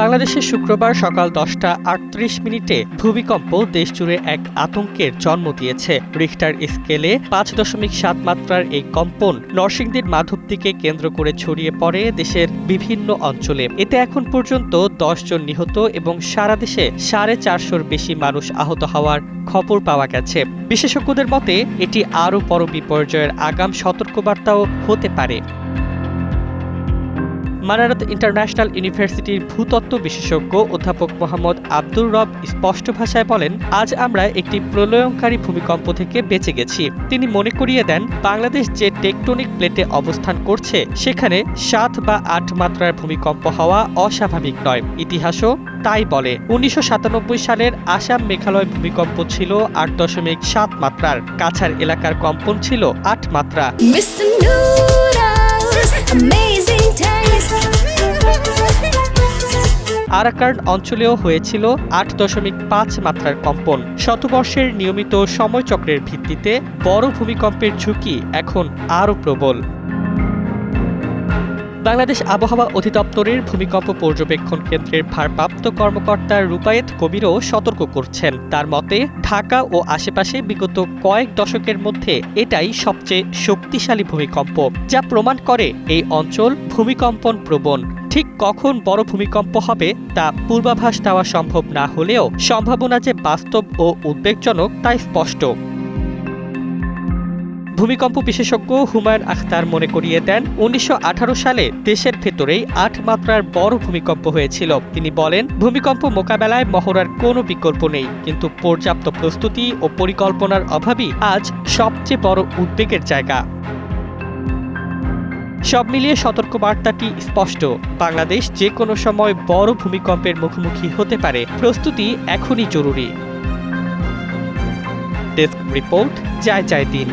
বাংলাদেশে শুক্রবার সকাল দশটা আটত্রিশ মিনিটে ভূমিকম্প দেশজুড়ে এক আতঙ্কের জন্ম দিয়েছে। রিখটার স্কেলে পাঁচ দশমিক সাত মাত্রার এই কম্পন নরসিংদীর মাধবদীকে কেন্দ্র করে ছড়িয়ে পড়ে দেশের বিভিন্ন অঞ্চলে। এতে এখন পর্যন্ত জন নিহত এবং সারা দেশে সাড়ে চারশোর বেশি মানুষ আহত হওয়ার খবর পাওয়া গেছে। বিশেষজ্ঞদের মতে, এটি আরও বড় বিপর্যয়ের আগাম সতর্কবার্তাও হতে পারে। মানারত ইন্টারন্যাশনাল ইউনিভার্সিটির ভূতত্ত্ব বিশেষজ্ঞ অধ্যাপক মোহাম্মদ আব্দুর রব স্পষ্ট ভাষায় বলেন, আজ আমরা একটি প্রলয়ঙ্কারী ভূমিকম্প থেকে বেঁচে গেছি। তিনি মনে করিয়ে দেন, বাংলাদেশ যে টেকটনিক প্লেটে অবস্থান করছে, সেখানে সাত বা আট মাত্রার ভূমিকম্প হওয়া অস্বাভাবিক নয়। ইতিহাসও তাই বলে। উনিশশো সাতানব্বই সালের আসাম মেঘালয় ভূমিকম্প ছিল আট দশমিক সাত মাত্রার। কাছাড় এলাকার কম্পন ছিল আট মাত্রা। আরাকার্ন অঞ্চলেও হয়েছিল আট দশমিক পাঁচ মাত্রার কম্পন। শতবর্ষের নিয়মিত সময়চক্রের ভিত্তিতে বড় ভূমিকম্পের ঝুঁকি এখন আরও প্রবল। বাংলাদেশ আবহাওয়া অধিদপ্তরের ভূমিকম্প পর্যবেক্ষণ কেন্দ্রের ভারপ্রাপ্ত কর্মকর্তা রূপায়েত কবিরও সতর্ক করছেন। তার মতে, ঢাকা ও আশেপাশে বিগত কয়েক দশকের মধ্যে এটাই সবচেয়ে শক্তিশালী ভূমিকম্প, যা প্রমাণ করে এই অঞ্চল ভূমিকম্পন প্রবণ। ঠিক কখন বড় ভূমিকম্প হবে তা পূর্বাভাস দেওয়া সম্ভব না হলেও সম্ভাবনা যে বাস্তব ও উদ্বেগজনক তা স্পষ্ট। ভূমিকম্প বিশেষজ্ঞ হুমায়ুন আখতার মনে করিয়ে দেন, উনিশশো আঠারো সালে দেশের ভেতরেই আট মাত্রার বড় ভূমিকম্প হয়েছিল। তিনি বলেন, ভূমিকম্প মোকাবেলায় মহড়ার কোনো বিকল্প নেই, কিন্তু পর্যাপ্ত প্রস্তুতি ও পরিকল্পনার অভাবই আজ সবচেয়ে বড় উদ্বেগের জায়গা। সব মিলিয়ে সতর্কবার্তাটি স্পষ্ট। বাংলাদেশ যে কোনো সময় বড় ভূমিকম্পের মুখোমুখি হতে পারে। প্রস্তুতি এখনই জরুরি। ডেস্ক রিপোর্ট যায় যায় দিন।